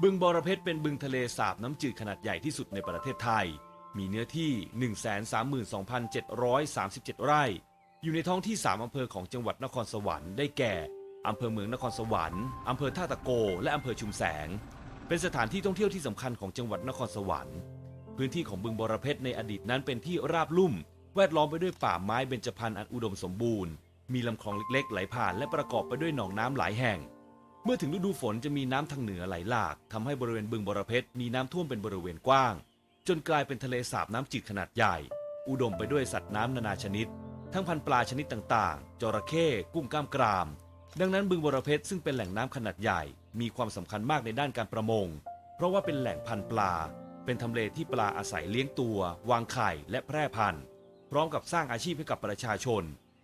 บึงบอระเพชรเป็นบึงทะเลสาบน้ำจืดขนาดใหญ่ที่สุดในประเทศไทย มีเนื้อที่ 132,737 ไร่ อยู่ในท้องที่ 3 อำเภอของจังหวัดนครสวรรค์ได้แก่ อำเภอเมืองนครสวรรค์ อำเภอท่าตะโก และอำเภอชุมแสง เป็นสถานที่ท่องเที่ยวที่สำคัญของจังหวัดนครสวรรค์ พื้นที่ของบึงบอระเพชรในอดีตนั้นเป็นที่ราบลุ่ม แวดล้อมไปด้วยป่าไม้เบญจพรรณอันอุดมสมบูรณ์ มีลำคลองเล็กๆ ไหลผ่านและประกอบไปด้วยหนองน้ำหลายแห่ง เมื่อถึงฤดูฝนจะมีน้ำทางเหนือไหลหลากทำให้บริเวณบึงบรเพชรมีน้ำท่วมเป็นบริเวณกว้าง จนกลายเป็นทะเลสาบน้ำจืดขนาดใหญ่ อุดมไปด้วยสัตว์น้ำนานาชนิด ทั้งพันปลาชนิดต่างๆ จระเข้กุ้งกล้ามกราม ดังนั้นบึงบรเพชรซึ่งเป็นแหล่งน้ำขนาดใหญ่ มีความสำคัญมากในด้านการประมง เพราะว่าเป็นแหล่งพันปลา เป็นทำเลที่ปลาอาศัยเลี้ยงตัว วางไข่และแพร่พันธุ์พร้อมกับสร้างอาชีพให้กับประชาชน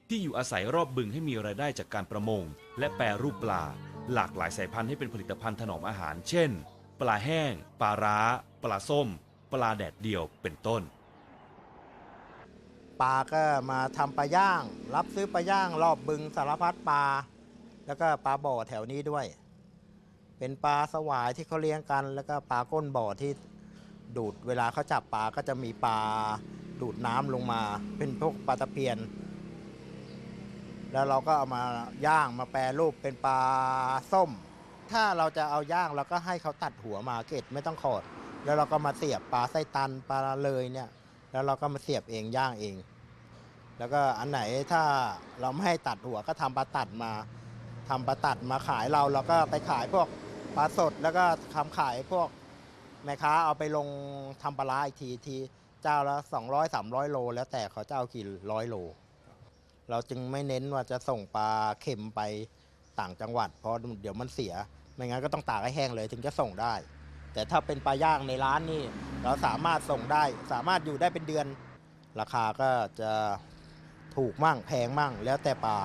ที่อยู่อาศัยรอบบึงให้มีรายได้จากการประมง และแปรรูปปลา หลากหลายสายพันธุ์ให้เป็นผลิตภัณฑ์ถนอมอาหาร เช่น ปลาแห้ง ปลาร้า ปลาส้ม ปลาแดดเดียว เป็นต้น ปลาก็มาทำปลาย่าง รับซื้อปลาย่างรอบบึงสารพัดปลา แล้วก็ปลาบ่อแถวนี้ด้วย เป็นปลาสวายที่เขาเลี้ยงกัน แล้วก็ปลาก้นบ่อที่ดูดเวลาเขาจับปลาก็จะมีปลาดูดน้ำลงมา เป็นพวกปลาตะเพียน แล้วเราก็เอามาย่างมาแปรรูปเป็นปลาส้ม ถ้าเราจะเอาย่างเราก็ให้เขาตัดหัวมาเกล็ดไม่ต้องขอด แล้วเราก็มาเสียบปลาไส้ตันปลาเลยเนี่ยแล้วเราก็มาเสียบเองย่างเอง แล้วก็อันไหนถ้าเราไม่ให้ตัดหัวก็ทำปลาตัดมาทำปลาตัดมาขายเราเราก็ไปขายพวกปลาสดแล้วก็ทำขายพวกแม่ค้าเอาไปลงทำปลาอีกทีทีเจ้าละ200 300โล แล้วแต่เขาจะเอากี่ร้อยโล เราจึงไม่เน้นว่าจะส่งปลาเค็มไปต่างจังหวัด เพราะเดี๋ยวมันเสีย ไม่งั้นก็ต้องตากให้แห้งเลยถึงจะส่งได้ แต่ถ้าเป็นปลาย่างในร้านนี่เราสามารถส่งได้ สามารถอยู่ได้เป็นเดือน ราคาก็จะถูกมั่งแพงมั่งแล้วแต่ปลา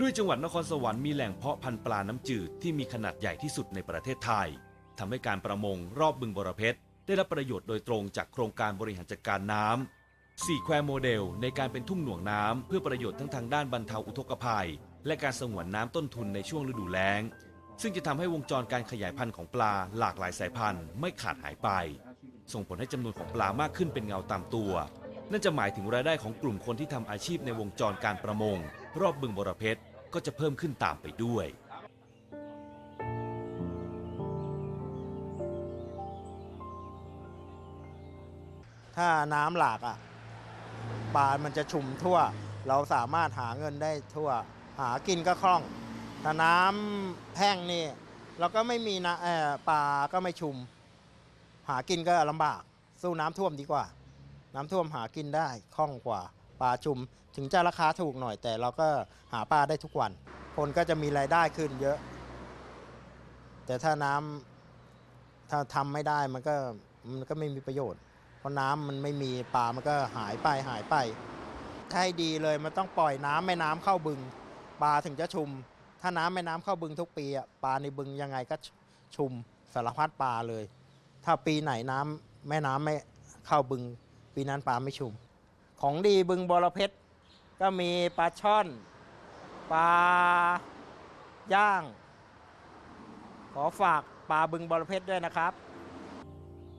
ด้วยจังหวัดนครสวรรค์มีแหล่งเพาะพันธุ์ปลาน้ำจืดที่มีขนาดใหญ่ที่สุดในประเทศไทยทำให้การประมงรอบบึงบรเพชรได้รับประโยชน์โดยตรงจากโครงการบริหารจัดการน้ำ สี่แควโมเดลในการเป็นทุ่งหน่วงน้ำเพื่อประโยชน์ทั้งทางด้านบรรเทาอุทกภัย และการสงวนน้ำต้นทุนในช่วงฤดูแล้ง ซึ่งจะทำให้วงจรการขยายพันธุ์ของปลาหลากหลายสายพันธุ์ไม่ขาดหายไป ส่งผลให้จำนวนของปลามากขึ้นเป็นเงาตามตัว นั่นจะหมายถึงรายได้ของกลุ่มคนที่ทำอาชีพในวงจรการประมง รอบบึงบรเพชรก็จะเพิ่มขึ้นตามไปด้วยถ้าน้ำหลากอะ ปลา มันจะชุ่มทั่ว เราสามารถหาเงินได้ทั่ว หากินก็คล่องถ้าน้ำแห้งนี่เราก็ไม่มีนะเออปลาก็ไม่ชุมหากินก็ลำบาก สู้น้ำท่วมดีกว่า น้ำท่วมหากินได้คล่องกว่า ปลาชุมถึงจะราคาถูกหน่อย แต่เราก็หาปลาได้ทุกวัน คนก็จะมีรายได้ขึ้นเยอะ แต่ถ้าน้ำถ้าทำไม่ได้มันก็มันก็ไม่มีประโยชน์ ราะน้ำมันไม่มีปลามันก็หายไปหายไปถ้าให้ดีเลยมันต้องปล่อยน้ำแม่น้ำเข้าบึง ปลาถึงจะชุม ถ้าน้ำแม่น้ำเข้าบึงทุกปีอะปลาในบึงยังไงก็ชุมสารพัดปลาเลย ถ้าปีไหนน้ำแม่น้ำไม่เข้าบึง ปีนั้นปลาไม่ชุม ของดีบึงบรเพชรก็มีปลาช่อนปลาย่าง ขอฝากปลาบึงบรเพชรด้วยนะครับ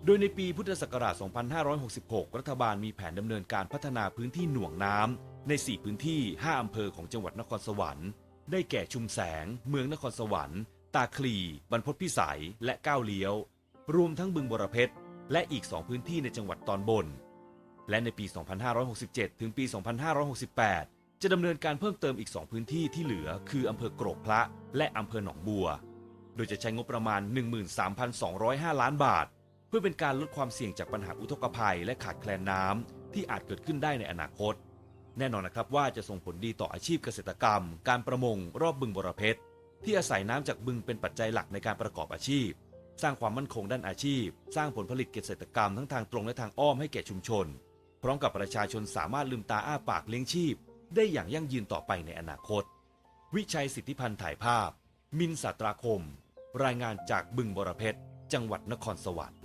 โดยในปีพุทธศักราช 2566 รัฐบาลมีแผนดำเนินการพัฒนาพื้นที่หน่วงน้ำใน 4 พื้นที่ 5 อำเภอของจังหวัดนครสวรรค์ ได้แก่ชุมแสง เมืองนครสวรรค์ ตาคลี บรรพตพิสัย และก้าวเลี้ยว รวมทั้งบึงบรเพชร และอีก 2 พื้นที่ในจังหวัดตอนบน และในปี 2567 ถึงปี 2568 จะดำเนินการเพิ่มเติมอีก 2 พื้นที่ที่เหลือ คืออำเภอกรกพระ และอำเภอหนองบัว โดยจะใช้งบประมาณ 13,205 ล้านบาท พื่อเป็นการลดความเสี่ยงจากปัญหาอุทกภัย และขาดแคลนน้ำที่อาจเกิดขึ้นได้ในอนาคต แน่นอนนะครับว่าจะส่งผลดีต่ออาชีพเกษตรกรรม การประมงรอบบึงบรเพชรที่อาศัยน้ำจากบึงเป็นปัจจัยหลักในการประกอบอาชีพ สร้างความมั่นคงด้านอาชีพ สร้างผลผลิตเกษตรกรรมทั้งทางตรงและทางอ้อมให้แก่ชุมชน พร้อมกับประชาชนสามารถลืมตาอ้าปากเลี้ยงชีพ ได้อย่างยั่งยืนต่อไปในอนาคต วิชัยสิทธิพันธ์ถ่ายภาพ มินสาตราคม รายงานจากบึงบรเพชรจังหวัดนครสวรรค์